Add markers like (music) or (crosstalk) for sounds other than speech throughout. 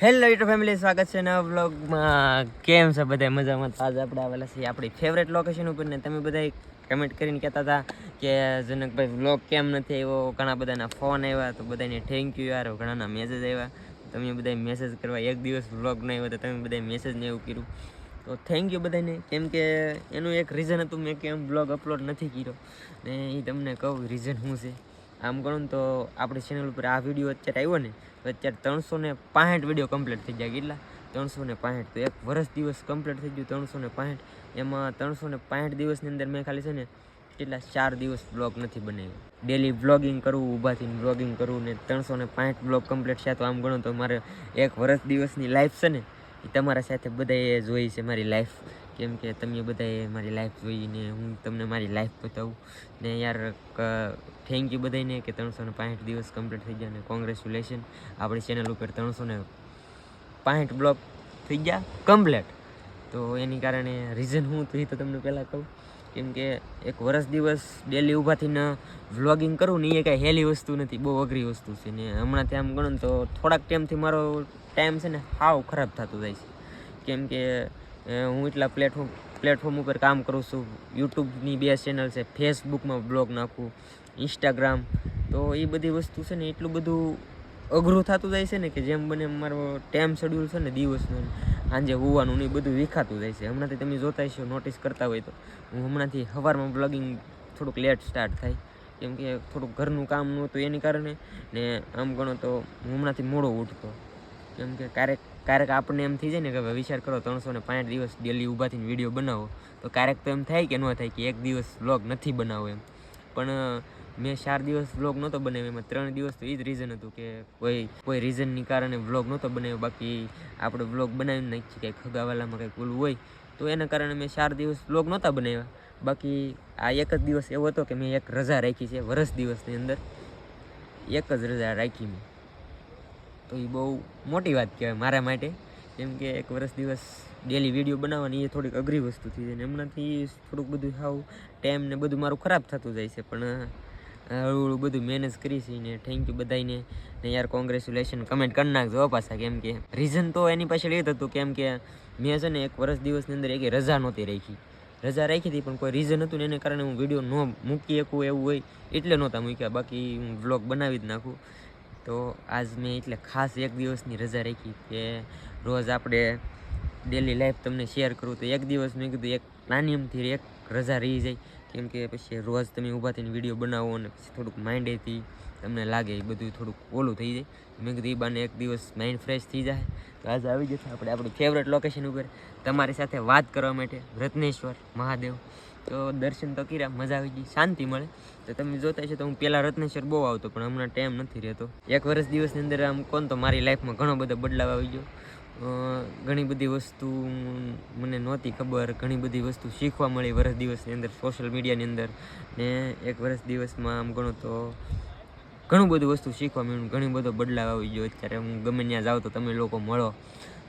Hello YouTube family સ્વાગત છે નવા બ્લોગમાં કેમ છે બધા મજામાં? આજે આપણે આવેલા છીએ આપણી ફેવરેટ લોકેશન ઉપર ને તમે બધા કમેન્ટ કરીને કહેતા હતા કે જનકભાઈ બ્લોગ કેમ નથી આવ્યો? ઘણા બધાના ફોન આવ્યા, તો બધાને થેન્ક યુ યાર. ઘણાના મેસેજ આવ્યા. તમે બધા મેસેજ કરવા એક દિવસ બ્લોગ નહીં આવ્યો તો તમે બધા મેસેજ નહીં એવું કર્યું. તો થેન્ક યુ બધાને કેમ કે એનું એક રીઝન હતું, મેં કેમ બ્લોગ અપલોડ નથી કર્યો. ને એ તમને કહું રીઝન શું છે? આમ ગણો તો આપણી ચેનલ ઉપર આ વીડિયો અત્યારે આવ્યો ને, તો અત્યારે ત્રણસો ને પાંઠ વીડિયો કમ્પ્લીટ થઈ ગયા. કેટલા? ત્રણસો ને પાંઠ તો એક વર્ષ દિવસ કમ્પ્લીટ થઈ ગયું ત્રણસો ને પાંઠ એમાં ત્રણસો ને પાંઠ દિવસની અંદર મેં ખાલી છે ને કેટલા? ચાર દિવસ બ્લોગ નથી બનાવ્યો. ડેલી બ્લોગિંગ કરવું ઊભાથી બ્લોગિંગ કરવું ને ત્રણસો ને પાંઠ બ્લોગ કમ્પ્લીટ છે તો આમ ગણો તો મારે એક વર્ષ દિવસની લાઈફ છે ને, એ તમારા સાથે બધાએ જોઈ છે મારી લાઈફ કેમ કે તમે બધાએ મારી લાઈફ જોઈને હું તમને મારી લાઈફ બતાવું. ને યાર થેન્ક યુ બધાને કે ત્રણસો ને પાંઠ દિવસ કમ્પ્લીટ થઈ ગયા અને કોંગ્રેચ્યુલેશન આપણી ચેનલ ઉપર ત્રણસો ને પાંઠ બ્લોક થઈ ગયા કમ્પ્લીટ તો એની કારણે રીઝન હું તો એ તો તમને પહેલાં કહું. કેમ કે એક વર્ષ દિવસ ડેલી ઊભા થઈને વ્લોગિંગ કરવું ને એ કાંઈ હેલી વસ્તુ નથી, બહુ અઘરી વસ્તુ છે. ને હમણાં આમ ગણો તો થોડાક ટાઈમથી મારો ટાઈમ છે ને હાવ ખરાબ થતું જાય છે. કેમ કે હું એટલા પ્લેટફોર્મ પ્લેટફોર્મ ઉપર કામ કરું છું. યુટ્યુબની બે ચેનલ છે. ફેસબુકમાં બ્લોગ નાખું. ઇન્સ્ટાગ્રામ તો એ બધી વસ્તુ છે ને એટલું બધું અઘરું થતું જાય છે ને કે જેમ બને મારો ટાઈમ શેડ્યુલ છે ને દિવસનું સાંજે હોવાનું ને એ બધું વિખાતું જાય છે. હમણાંથી તમે જોતા હશો નોટિસ કરતા હોય તો. હું હમણાંથી સવારમાં બ્લોગિંગ થોડુંક લેટ સ્ટાર્ટ થાય. કેમ કે થોડુંક ઘરનું કામ નહોતું એની કારણે ને આમ ગણો તો હું હમણાંથી મોડો ઉઠતો. કેમ કે ક્યારેક ક્યારેક આપણને એમ થઈ જાય ને કે હવે વિચાર કરો ત્રણસો ને પાંચ દિવસ ડેલી ઊભા થઈને વીડિયો બનાવો. તો ક્યારેક તો એમ થાય કે ન થાય કે એક દિવસ વ્લોગ નથી બનાવો એમ. પણ મેં ચાર દિવસ વ્લોગ નહોતો બનાવ્યો. એમાં ત્રણ દિવસ તો એ જ રીઝન હતું કે કોઈ કોઈ રીઝનની કારણે વ્લોગ નહોતો બનાવ્યો. બાકી આપણે વ્લોગ બનાવી નાખીએ. કંઈક ખગાવાલામાં કંઈક ઓલું હોય, તો એના કારણે મેં ચાર દિવસ વ્લોગ નહોતા બનાવ્યા. બાકી આ એક જ દિવસ એવો હતો કે મેં એક રજા રાખી છે વરસ દિવસની અંદર. એક જ રજા રાખી મેં. તો એ બહુ મોટી વાત કહેવાય મારા માટે. કેમ કે એક વર્ષ દિવસ ડેલી વીડિયો બનાવવાની એ થોડીક અઘરી વસ્તુ થઈ જાય ને હમણાંથી થોડુંક બધું સાવ ટાઈમ ને બધું મારું ખરાબ થતું જાય છે. પણ હળવું હળવું બધું મેનેજ કરી છે ને થેન્ક યુ બધાને ને યાર કોંગ્રેચ્યુલેશન કમેન્ટ કરી નાખજો પાછા, કેમ કે રીઝન તો એની પાછળ એ જ હતું કેમ કે મેં છે ને એક વર્ષ દિવસની અંદર એક રજા નહોતી રાખી. રજા રાખી હતી પણ કોઈ રીઝન હતું ને એને કારણે હું વીડિયો ન મૂકી શકું એવું હોય એટલે નહોતા મૂક્યા. બાકી હું વ્લોગ બનાવી જ નાખું. તો આજ મેં એટલે ખાસ એક દિવસની રજા રાખી કે રોજ આપણે ડેલી લાઈફ તમને શેર કરું. તો એક દિવસ મેં કીધું એક નાની અમથી એક રજા રહી જાય. કેમ કે પછી રોજ તમે ઊભા થઈને વીડિયો બનાવો અને પછી થોડુંક માઇન્ડેથી તમને લાગે એ બધું થોડુંક ઓલું થઈ જાય. મેં કીધું એ બાને એક દિવસ માઇન્ડ ફ્રેશ થઈ જાય. તો આજે આવી જશે આપણે આપણી ફેવરેટ લોકેશન ઉપર તમારી સાથે વાત કરવા માટે રત્નેશ્વર મહાદેવ. તો દર્શન તો કર્યા, મજા આવી ગઈ, શાંતિ મળે. તો તમે જોતા છો તો હું પહેલાં રત્નેશ્વર બહુ આવતો, પણ હમણાં ટાઈમ નથી રહેતો. એક વર્ષ દિવસની અંદર આમ કોણ તો મારી લાઈફમાં ઘણો બધો બદલાવ આવી ગયો. ઘણી બધી વસ્તુ મને નહોતી ખબર, ઘણી બધી વસ્તુ શીખવા મળી વર્ષ દિવસની અંદર સોશિયલ મીડિયાની અંદર. ને એક વર્ષ દિવસમાં આમ ઘણો તો ઘણું બધું વસ્તુ શીખવા મળ્યું, ઘણી બધો બદલાવ આવી ગયો. અત્યારે હું ગમે ત્યાં જાઉં તો તમે લોકો મળો.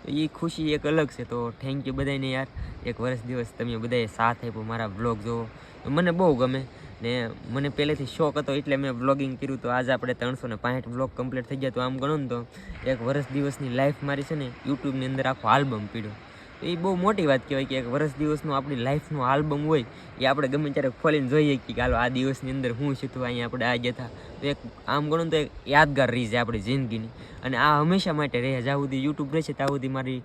તો એ ખુશી એક અલગ છે. તો થેન્ક યુ બધાને યાર. એક વર્ષ દિવસ તમે બધાએ સાથ આપ્યો. મારા બ્લોગ જોવો. મને બહુ ગમે. ને મને પહેલેથી શોખ હતો એટલે મેં વ્લોગિંગ કર્યું. તો આજે આપણે ત્રણસો ને પાંઠ વ્લોગ કમ્પ્લીટ થઈ ગયા. તો આમ ગણો ને તો એક વર્ષ દિવસની લાઈફ મારી છે ને યુટ્યુબની અંદર આખો આલ્બમ પીડ્યો. તો એ બહુ મોટી વાત કહેવાય કે એક વર્ષ દિવસનું આપણી લાઈફનું આલ્બમ હોય, એ આપણે ગમે ત્યારે ખોલીને જોઈએ કે હાલો આ દિવસની અંદર હું છે અહીંયા આપણે આ જતા તો એક આમ ગણો તો એક યાદગાર રહી જાય આપણી જિંદગીની. અને આ હંમેશા માટે રહે, જ્યાં સુધી યુટ્યુબ રહેશે ત્યાં સુધી મારી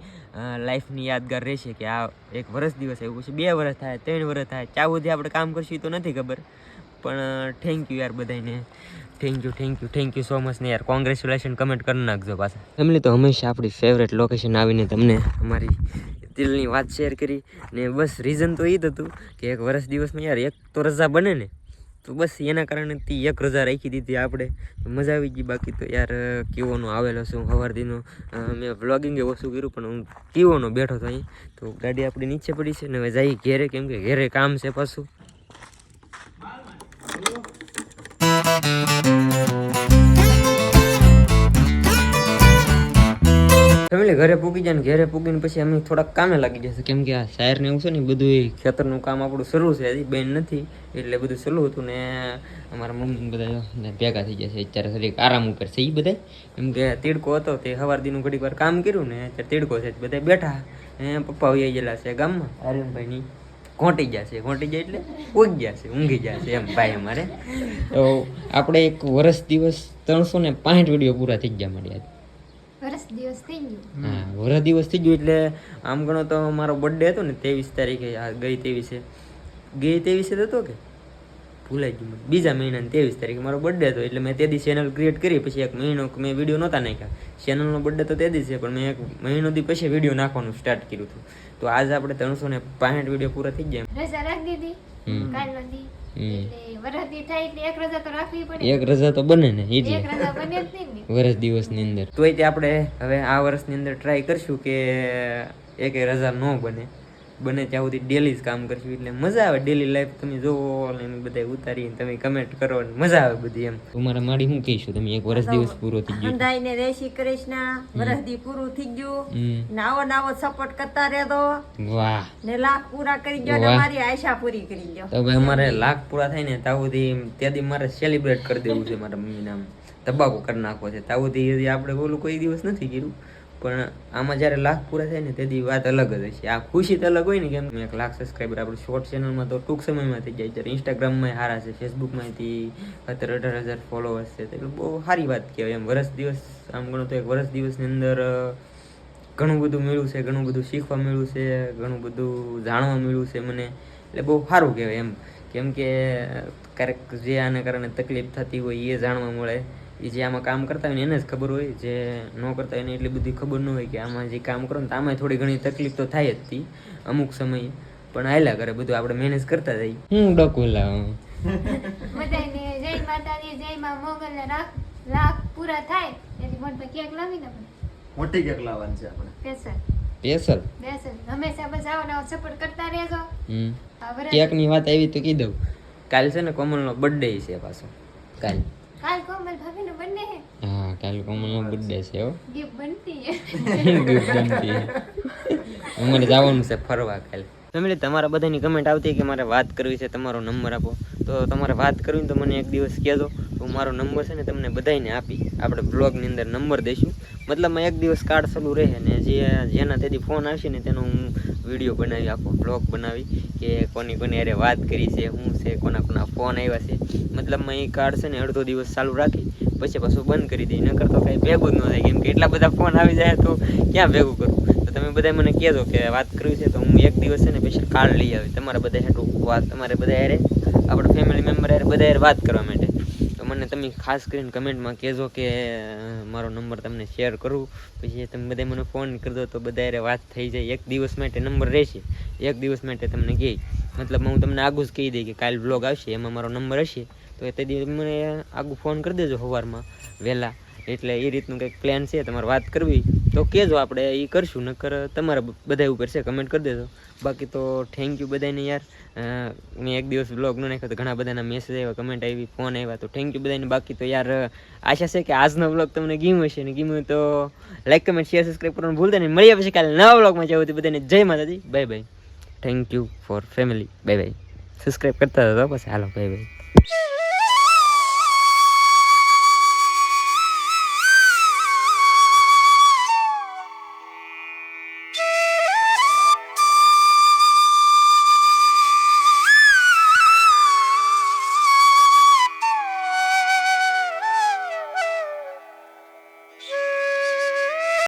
લાઈફની યાદગાર રહેશે કે આ એક વર્ષ દિવસ આવ્યું, પછી બે વર્ષ થાય, ત્રણ વર્ષ થાય, ત્યાં સુધી આપણે કામ કરશું તો નથી ખબર. પણ થેન્ક યુ યાર બધાને thank you thank you thank you so much ને યાર. કોંગ્રેચ્યુલેશન કમેન્ટ કરી નાખજો પાછા. ફેમિલી તો હંમેશા આપણી ફેવરેટ લોકેશન આવીને તમને અમારી દિલની વાત શેર કરી ને બસ રીઝન તો એ જ હતું કે એક વર્ષ દિવસમાં યાર એક તો રજા બને ને, તો બસ એના કારણે તે એક રજા રાખી દીધી આપણે. મજા આવી ગઈ બાકી તો યાર, કીવોનો આવેલો છું સવારથીનો દીનો મેં વ્લોગિંગે ઓછું કર્યું પણ હું કીવોનો બેઠો હતો અહીં. તો ગાડી આપણી નીચે પડી છે ને હવે જઈ ઘેરે કેમ કે ઘેરે કામ છે પાછું. ફેમિલી ઘરે પૂગી જાય ને ઘરે પૂગીને પછી અમે થોડાક કામે લાગી જશે કેમ કે આ શાયર ને એવું છે ને બધું એ ખેતરનું કામ આપણું શરૂ છે, હજી બેન નથી, એટલે બધું શરૂ હતું ને અમારા મમ્મી બધા ભેગા થઈ જશે અત્યારે થોડીક આરામ ઉપર છે એ બધા એમ કે તીડકો હતો તે સવાર દીનું ઘડીક વાર કામ કર્યું ને અત્યારે તીડકો છે બધા બેઠા. ને પપ્પા વહી ગયેલા છે ગામમાં. આર્યનભાઈની ઘોંટી છે, ઘોંટી ગયા એટલે ઉગી છે, ઊંઘી છે એમ ભાઈ અમારે. તો આપણે એક વર્ષ દિવસ ત્રણસો ને પાંઠ વીડિયો પૂરા થઈ ગયા મળ્યા વરસ દિવસ થઈ ગયું. હા વરસ દિવસ થઈ ગયું એટલે આમ ગણો તો મારો બર્થડે હતો ને ત્રેવીસ તારીખે આ ગઈ ત્રેવીસે. ગઈ ત્રેવીસે હતો કે? ભૂલાઈ ગયું બીજા મહિનાની ત્રેવીસ તારીખે મારો બર્થડે હતો એટલે મેં તે દી ચેનલ ક્રિએટ કરી પછી એક મહિનો મેં વીડિયો નહોતા નાખ્યા. ચેનલનો બર્થડે તો તે દી છે પણ મેં એક મહિનો દી પછી વીડિયો નાખવાનું સ્ટાર્ટ કર્યું હતું. તો આજ આપણે ત્રણસો ને પાંઠ વીડિયો પૂરા થઈ ગયા રજા રાખી દીધી. કાલ નથી એક રજા તો બને ને બને જ દિવસની અંદર. તોય તે આપણે હવે આ વર્ષની અંદર ટ્રાય કરશું કે એક રજા ન બને. બને ત્યાં સુધી ડેલી જ કામ કરશું. એટલે મજા આવે ડેલી લાઈફ તમે જોવો અને એમ બધા ઉતારીને તમે કમેન્ટ કરો અને મજા આવે બધી એમ. તમારા માડી હું કહીશું? તમે એક વર્ષ દિવસ પૂરો થઈ ગયો. હંધાઈને જય શ્રી કૃષ્ણ વરસદી પૂરું થઈ ગયું. નાવો નાવો સપોર્ટ કરતા રહેતો વાહ. ને લાખ પૂરા કરી ગયો ને મારી આશા પૂરી કરી ગયો તો ભાઈ અમારે લાખ પૂરા થાય ને ત્યાં સુધી ત્યાંથી મારે સેલિબ્રેટ કરી દેવું છે મારા મમ્મી નામ તબાકો કરી નાખવો છે. ત્યાં સુધી હજી આપણે બોલું કોઈ દિવસ નથી કર્યું. પણ આમાં જ્યારે લાખ પૂરા થાય ને તેથી વાત અલગ જ હશે આ ખુશી તો અલગ હોય ને કેમ એક લાખ સબસ્ક્રાઈબર આપણે શોર્ટ ચેનલમાં તો ટૂંક સમયમાં થઈ જાય. જ્યારે ઇન્સ્ટાગ્રામમાં સારા છે ફેસબુકમાંથી અત્યારે અઢાર હજાર ફોલોવર્સ છે. એટલે બહુ સારી વાત કહેવાય એમ. વર્ષ દિવસ આમ ગણો તો એક વર્ષ દિવસની અંદર ઘણું બધું મળ્યું છે, ઘણું બધું શીખવા મળ્યું છે, ઘણું બધું જાણવા મળ્યું છે મને. એટલે બહુ સારું કહેવાય એમ. કેમ કે, ક્યારેક જે આને કારણે તકલીફ થતી હોય એ જાણવા મળે. એ જે આમાં કામ કરતા હોય ને એને જ ખબર હોય. જે ન કરતા હોય એને એટલી બધી ખબર ન હોય કે આમાં જે કામ કરો ને તો આમાં થોડી ઘણી તકલીફ તો થાય જ હતી અમુક સમયે. પણ આયલા કરે બધું આપણે મેનેજ કરતા જઈએ. હું ડકું લાવું? બધાને જય માતાજી જય માં મોગલ ને રાખ રાખ પૂરા થાય. એટલે મોટ પર કેક લાવી ને મોટી કેક લાવવાની છે આપણે. સ્પેશિયલ સ્પેશલ બેસલ હંમેશા બસ આવો ને સપોર્ટ કરતા રહેજો. હમ. કેકની વાત આવી તો કી દઉં? કાલ છે ને કોમલનો બર્થડે છે પાછો. કાલ. કાલ કોમલ ભાભી બર્થડે હે હા કાલ કોમલનો બર્થડે છે હો. ગિફ્ટ બનતી છે. (laughs) બનતી અમારે જવાનું છે ફરવા કાલે. ફેમિલી તમારા બધાની કમેન્ટ આવતી કે મારે વાત કરવી છે તમારો નંબર આપો. તો તમારે વાત કરવી તો મને એક દિવસ કહેજો. હું મારો નંબર છે ને તમને બધાને આપી આપણે બ્લોગની અંદર નંબર દઈશું. મતલબ એક દિવસ કાર્ડ ચાલુ રહે ને જે જેના તેથી ફોન આવશે ને તેનો હું વીડિયો બનાવી, આખો બ્લોગ બનાવી કે કોની કોની અરે વાત કરી છે, શું છે, કોના કોના ફોન આવ્યા છે. મતલબમાં એ કાર્ડ છે ને અડધો દિવસ ચાલુ રાખી, પછી પાછું બંધ કરી દઈ. નકર તો કાંઈ ભેગું જ ન થાય. કેમ કે એટલા બધા ફોન આવી જાય તો ક્યાં ભેગું કરું? તો તમે બધા મને કહેજો કે વાત કરવી છે તો હું એક દિવસ છે ને સ્પેશિયલ કાર્ડ લઈ આવી. તમારા બધા હેઠું વાત, તમારે બધા યારે આપણા ફેમિલી મેમ્બર હારે બધા હારે વાત કરવા માટે. મને તમે ખાસ કરીને કમેન્ટમાં કહેજો કે મારો નંબર તમને શેર કરું. પછી તમે બધા મને ફોન કરજો તો બધા વાત થઈ જાય. એક દિવસ માટે નંબર રહેશે. એક દિવસ માટે તમને કહે. મતલબ હું તમને આગું જ કહી દઈ કે કાલ બ્લોગ આવશે, એમાં મારો નંબર હશે. તો એ તે દિવસ મને આગું ફોન કરી દેજો સવારમાં વહેલા. એટલે એ રીતનું કંઈક પ્લાન છે, તમારે વાત કરવી. તો કહેજો આપણે એ કરશું, નકર તમારા બધા ઉપર છે કમેન્ટ કરી દેજો. બાકી તો થેન્ક યુ બધાને યાર. મેં એક દિવસ બ્લોગ ન નાખ્યો તો ઘણા બધાના મેસેજ આવ્યા કમેન્ટ આવી ફોન આવ્યા. તો થેન્ક યુ બધાને બાકી તો યાર, આશા છે કે આજનો બ્લોગ તમને ગમ્યો હશે. ને ગીમ્યું તો લાઈક કમેન્ટ શેર સબસ્ક્રાઈબ કરવાનું ભૂલતા નહીં. મળીએ પછી કાલે નવા બ્લોગમાં જવું તો બધાને જય Mataji. Bye bye thank you for family bye bye subscribe કરતા હતા પછી. હાલો બાય બાય